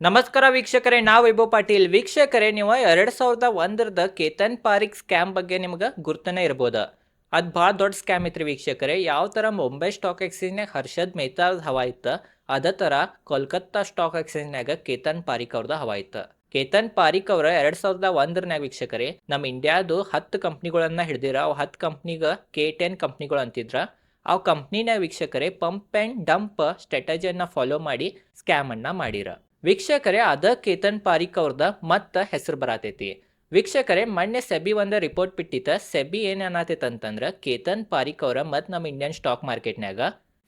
ನಮಸ್ಕಾರ ವೀಕ್ಷಕರೇ, ನಾವು ವೈಭವ್ ಪಾಟೀಲ್. ವೀಕ್ಷಕರೇ, ನೀವು ಎರಡು ಸಾವಿರದ ಒಂದರದ ಕೇತನ್ ಪಾರಿಕ್ ಸ್ಕ್ಯಾಮ್ ಬಗ್ಗೆ ನಿಮ್ಗೆ ಗುರ್ತನೇ ಇರ್ಬೋದು. ಅದು ಭಾಳ ದೊಡ್ಡ ಸ್ಕ್ಯಾಮ್ ಇತ್ತು ವೀಕ್ಷಕರೇ. ಯಾವ ಥರ ಮುಂಬೈ ಸ್ಟಾಕ್ ಎಕ್ಸ್ಚೇಂಜ್ನಾಗ ಹರ್ಷದ್ ಮೆಹ್ತಾದ ಹವಾ ಇತ್ತು, ಅದೇ ಥರ ಕೋಲ್ಕತ್ತಾ ಸ್ಟಾಕ್ ಎಕ್ಸ್ಚೇಂಜ್ನಾಗ ಕೇತನ್ ಪಾರಿಕ್ ಅವ್ರದ್ದು ಹವಾ ಇತ್ತು. ಕೇತನ್ ಪಾರಿಕ್ ಅವರ ಎರಡ್ ಸಾವಿರದ ಒಂದರನ್ಯಾಗ ವೀಕ್ಷಕರೇ ನಮ್ಮ ಇಂಡಿಯಾದು ಹತ್ತು ಕಂಪ್ನಿಗಳನ್ನ ಹಿಡ್ದಿರ, ಅವು ಹತ್ತು ಕಂಪ್ನಿಗೆ ಕೆ ಟೆನ್ ಕಂಪ್ನಿಗಳು ಅಂತಿದ್ರ ಆ ಕಂಪ್ನಿನ ವೀಕ್ಷಕರೇ, ಪಂಪ್ ಆ್ಯಂಡ್ ಡಂಪ್ ಸ್ಟ್ರಾಟಜಿಯನ್ನ ಫಾಲೋ ಮಾಡಿ ಸ್ಕ್ಯಾಮನ್ನು ಮಾಡಿರ. ವೀಕ್ಷಕರೇ, ಅದ ಕೇತನ್ ಪಾರಿಕ್ ಅವ್ರದ ಮತ್ತ ಹೆಸರು ಬರತೈತಿ. ವೀಕ್ಷಕರೇ, ಮೊನ್ನೆ ಸೆಬಿ ಒಂದು ರಿಪೋರ್ಟ್ ಬಿಟ್ಟಿತ್ತ. ಸೆಬಿ ಏನ್ ಅನ್ನತೈತೆ ಅಂತಂದ್ರೆ ಕೇತನ್ ಪಾರಿಕ್ ಅವರ ಮತ್ತು ನಮ್ಮ ಇಂಡಿಯನ್ ಸ್ಟಾಕ್ ಮಾರ್ಕೆಟ್ನ್ಯಾಗ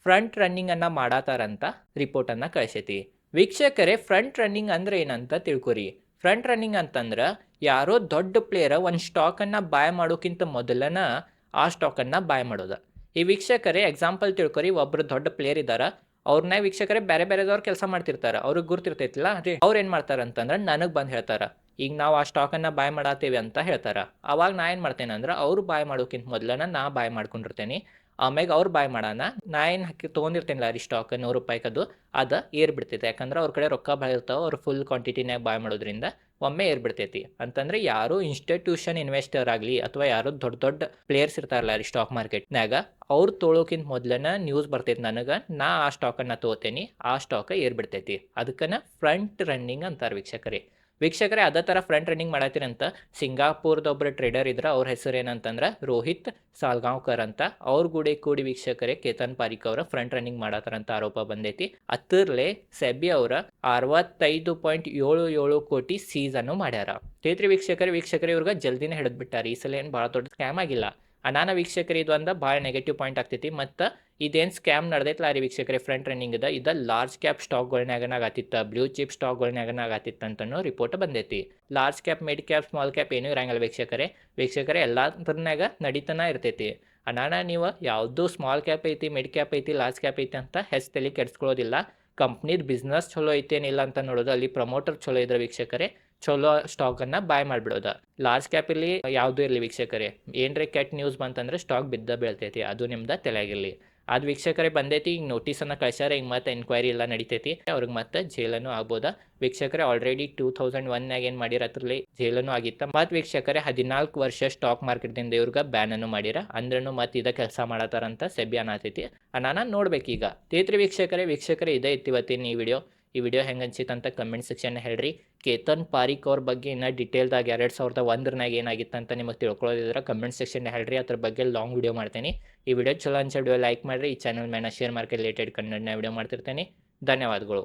ಫ್ರಂಟ್ ರನ್ನಿಂಗ್ ಅನ್ನ ಮಾಡಾತಾರಂತ ರಿಪೋರ್ಟ್ ಅನ್ನ ಕಳಿಸೈತಿ. ವೀಕ್ಷಕರೇ ಫ್ರಂಟ್ ರನ್ನಿಂಗ್ ಅಂದ್ರೆ ಏನಂತ ತಿಳ್ಕೊರಿ. ಫ್ರಂಟ್ ರನ್ನಿಂಗ್ ಅಂತಂದ್ರ ಯಾರೋ ದೊಡ್ಡ ಪ್ಲೇಯರ್ ಒಂದು ಸ್ಟಾಕನ್ನು ಬಾಯ್ ಮಾಡೋಕ್ಕಿಂತ ಮೊದಲನ ಆ ಸ್ಟಾಕನ್ನು ಬಾಯ್ ಮಾಡೋದು. ಈ ವೀಕ್ಷಕರೇ ಎಕ್ಸಾಂಪಲ್ ತಿಳ್ಕೊರಿ, ಒಬ್ರು ದೊಡ್ಡ ಪ್ಲೇಯರ್ ಇದ್ದಾರ ಅವ್ರನ್ನ ವೀಕ್ಷಕರೇ ಬೇರೆ ಬೇರೆದವ್ರು ಕೆಲಸ ಮಾಡ್ತಿರ್ತಾರೆ. ಅವ್ರಿಗೆ ಗುರ್ತಿರ್ತೈತಿಲ್ಲ? ರೀ ಅವ್ರು ಏನು ಮಾಡ್ತಾರೆ ಅಂತಂದ್ರೆ ನನಗೆ ಬಂದು ಹೇಳ್ತಾರ. ಈಗ ನಾವು ಆ ಸ್ಟಾಕನ್ನು ಬಾಯ್ ಮಾಡತ್ತೀವಿ ಅಂತ ಹೇಳ್ತಾರ. ಅವಾಗ ನಾ ಏನು ಮಾಡ್ತೇನೆ ಅಂದ್ರೆ ಅವರು ಬಾಯ್ ಮಾಡೋಕ್ಕಿಂತ ಮೊದಲನ ನಾ ಬಾಯ್ ಮಾಡ್ಕೊಂಡಿರ್ತೇನೆ. ಆಮ್ಯಾಗ ಅವ್ರು ಬಾಯ್ ಮಾಡೋಣ. ನಾ ಏನು ಹಾಕಿ ತೊಗೊಂಡಿರ್ತೇನಿಲ್ಲ ರೀ ಸ್ಟಾಕ್ ನೂರು ರೂಪಾಯಿಕದು. ಅದು ಏರ್ ಬಿಡ್ತೈತೆ ಯಾಕಂದ್ರೆ ಅವ್ರ ಕಡೆ ರೊಕ್ಕ ಭಾಳ ಇರ್ತಾವೆ. ಅವ್ರು ಫುಲ್ ಕ್ವಾಂಟಿಟಿನಾಗ ಬಾಯ್ ಮಾಡೋದ್ರಿಂದ ಒಮ್ಮೆ ಏರ್ ಬಿಡ್ತೈತಿ ಅಂತಂದ್ರೆ ಯಾರು ಇನ್ಸ್ಟಿಟ್ಯೂಷನ್ ಇನ್ವೆಸ್ಟರ್ ಆಗಲಿ ಅಥವಾ ಯಾರು ದೊಡ್ಡ ದೊಡ್ಡ ಪ್ಲೇಯರ್ಸ್ ಇರ್ತಾರಲ್ಲ ರೀ ಸ್ಟಾಕ್ ಮಾರ್ಕೆಟ್ನಾಗ ಅವ್ರು ತೊಳೋಕ್ಕಿಂತ ಮೊದಲನ ನ್ಯೂಸ್ ಬರ್ತೈತಿ ನನಗೆ. ನಾ ಆ ಸ್ಟಾಕನ್ನು ತೊಗೋತೇನೆ. ಆ ಸ್ಟಾಕ್ ಏರ್ ಬಿಡ್ತೈತಿ ಅದಕ್ಕನ ಫ್ರಂಟ್ ರನ್ನಿಂಗ್ ಅಂತಾರೆ ವೀಕ್ಷಕರೇ. ವೀಕ್ಷಕರೇ, ಅದೇ ಥರ ಫ್ರಂಟ್ ರನ್ನಿಂಗ್ ಮಾಡತ್ತೀರಂತ ಸಿಂಗಾಪುರ್ದ ಒಬ್ಬರು ಟ್ರೇಡರ್ ಇದ್ರ, ಅವ್ರ ಹೆಸರು ಏನಂತಂದ್ರೆ ರೋಹಿತ್ ಸಾಲ್ಗಾಂವ್ಕರ್ ಅಂತ. ಅವ್ರ ಗುಡಿ ಕೂಡಿ ವೀಕ್ಷಕರೇ, ಕೇತನ್ ಪಾರಿಕ್ ಅವರ ಫ್ರಂಟ್ ರನ್ನಿಂಗ್ ಮಾಡತ್ತಾರಂತ ಆರೋಪ ಬಂದೈತಿ. ಅತ್ತರ್ಲೆ ಸೆಬಿ ಅವರ ಅರವತ್ತೈದು ಪಾಯಿಂಟ್ ಏಳು ಏಳು ಕೋಟಿ ಸೀಸ್ ಅನ್ನು ಮಾಡ್ಯಾರ. ಚೈತ್ರಿ ವೀಕ್ಷಕರೇ ವೀಕ್ಷಕರೇ ಇವ್ರಿಗೆ ಜಲ್ದಿನೇ ಹಿಡಿದ್ಬಿಟ್ಟಾರೆ. ಈ ಸಲ ಏನು ಭಾಳ ದೊಡ್ಡ ಸ್ಕ್ಯಾಮ್ ಆಗಿಲ್ಲ. ಅನಾನ ವೀಕ್ಷಕರು, ಇದು ಒಂದು ಭಾಳ ನೆಗೆಟಿವ್ ಪಾಯಿಂಟ್ ಆಗ್ತೈತಿ. ಮತ್ತು ಇದೇನು ಸ್ಕ್ಯಾಮ್ ನಡೆದೈತಲ್ಲ ರೀ ವೀಕ್ಷಕರೇ ಫ್ರಂಟ್ ರನ್ನಿಂಗ್ ಇದೆ ಇದು ಲಾರ್ಜ್ ಕ್ಯಾಪ್ ಸ್ಟಾಕ್ಗಳ್ನಾಗನ ಆಗತ್ತಿತ್ತ ಬ್ಲೂ ಚಿಪ್ ಸ್ಟಾಕ್ಗಳ್ನಾಗನ ಆಗತ್ತಿತ್ತ ಅಂತನೂ ರಿಪೋರ್ಟ್ ಬಂದೈತಿ. Large cap mid cap small cap ಏನೂ ಇರಂಗಿಲ್ಲ ವೀಕ್ಷಕರೇ. ವೀಕ್ಷಕರೇ ಎಲ್ಲದ್ರನ್ಯಾಗ ನಡೀತನ ಇರ್ತೈತಿ. ಅನಾನ ನೀವು ಯಾವುದು ಸ್ಮಾಲ್ ಕ್ಯಾಪ್ ಐತಿ ಮಿಡ್ ಕ್ಯಾಪ್ ಐತಿ ಲಾರ್ಜ್ ಕ್ಯಾಪ್ ಐತಿ ಅಂತ ಹೆಸ್ ತಲೆ ಕೆಡಿಸ್ಕೊಳ್ಳೋದಿಲ್ಲ ಕಂಪ್ನಿದ ಬಿಸ್ನೆಸ್ ಚಲೋ ಐತೇನಿಲ್ಲ ಅಂತ ನೋಡೋದು, ಅಲ್ಲಿ ಪ್ರಮೋಟರ್ ಚಲೋ ಇದ್ರೆ ವೀಕ್ಷಕರೇ. ಚಲೋ ಸ್ಟಾಕನ್ನು ಬಾಯ್ ಮಾಡಿಬಿಡೋದು. ಲಾರ್ಜ್ ಕ್ಯಾಪಲ್ಲಿ ಯಾವುದೂ ಇರಲಿ ವೀಕ್ಷಕರೇ? ಏನ್ರಿ ಕೆಟ್ಟ ನ್ಯೂಸ್ ಬಂತಂದ್ರೆ ಸ್ಟಾಕ್ ಬಿದ್ದ ಬೀಳ್ತೈತಿ, ಅದು ನಿಮ್ದು ತಲೆಯಾಗಿರಲಿ ಅದು ವೀಕ್ಷಕರೇ ಬಂದೈತಿ, ಈಗ ನೋಟಿಸನ್ನು ಕಳ್ಸ್ಯಾರ, ಈಗ ಮತ್ತೆ ಎನ್ಕ್ವೈರಿ ಎಲ್ಲ ನಡೀತೈತಿ, ಅವ್ರಿಗೆ ಮತ್ತೆ ಜೈಲನ್ನು ಆಗ್ಬೋದ. ವೀಕ್ಷಕರೇ ಆಲ್ರೆಡಿ ಟೂ ತೌಸಂಡ್ ಒನ್ನಾಗ ಏನು ಮಾಡಿರ, ಅದ್ರಲ್ಲಿ ಜೈಲನ್ನು ಆಗಿತ್ತ. ಮತ್ತು ವೀಕ್ಷಕರೇ, ಹದಿನಾಲ್ಕು ವರ್ಷ ಸ್ಟಾಕ್ ಮಾರ್ಕೆಟ್ದಿಂದ ಇವ್ರಿಗೆ ಬ್ಯಾನನ್ನು ಮಾಡಿರ ಅಂದ್ರೂ ಮತ್ತೆ ಇದ ಕೆಲಸ ಮಾಡತ್ತಾರಂತ ಸೆಬಿ ಅನ್ನತೈತಿ ನಾನು ನೋಡ್ಬೇಕೀಗ. ತೇತ್ರಿ ವೀಕ್ಷಕರೇ ವೀಕ್ಷಕರೇ, ಇದೇ ಇತ್ತಿವತ್ತಿನ ಈ ವಿಡಿಯೋ ಈ ವಿಡಿಯೋ ಹೆಂಗೆ ಅನ್ಸಿತ್ತು ಅಂತ ಕಮೆಂಟ್ ಸೆಕ್ಷನ್ ಹೇಳ್ರಿ. ಕೇತನ್ ಪಾರಿಕ್ ಅವ್ರ ಬಗ್ಗೆ ಇನ್ನೂ ಡಿಟೇಲ್ದಾಗ ಎರಡು ಸಾವಿರದ ಒಂದರನಾಗ ಏನಾಗಿತ್ತು ಅಂತ ನಿಮಗೆ ತಿಳ್ಕೊಳ್ಳೋದಿದ್ರೆ ಕಮೆಂಟ್ ಸೆಕ್ಷನ್ ಹೇಳ್ರಿ. ಅದ್ರ ಬಗ್ಗೆ ಲಾಂಗ್ ವಿಡಿಯೋ ಮಾಡ್ತೀನಿ. ಈ ವಿಡಿಯೋ ಚಲೋ ಅನ್ಸೋ ವಿಡಿಯೋ ಲೈಕ್ ಮಾಡಿರಿ. ಈ ಚಾನಲ್ ಮೇಲೆ ಶೇರ್ ಮಾರ್ಕೆಟ್ ರಿಲೇಟೆಡ್ ಕನ್ನಡನ ವಿಡಿಯೋ ಮಾಡ್ತಿರ್ತೇನೆ. ಧನ್ಯವಾದಗಳು.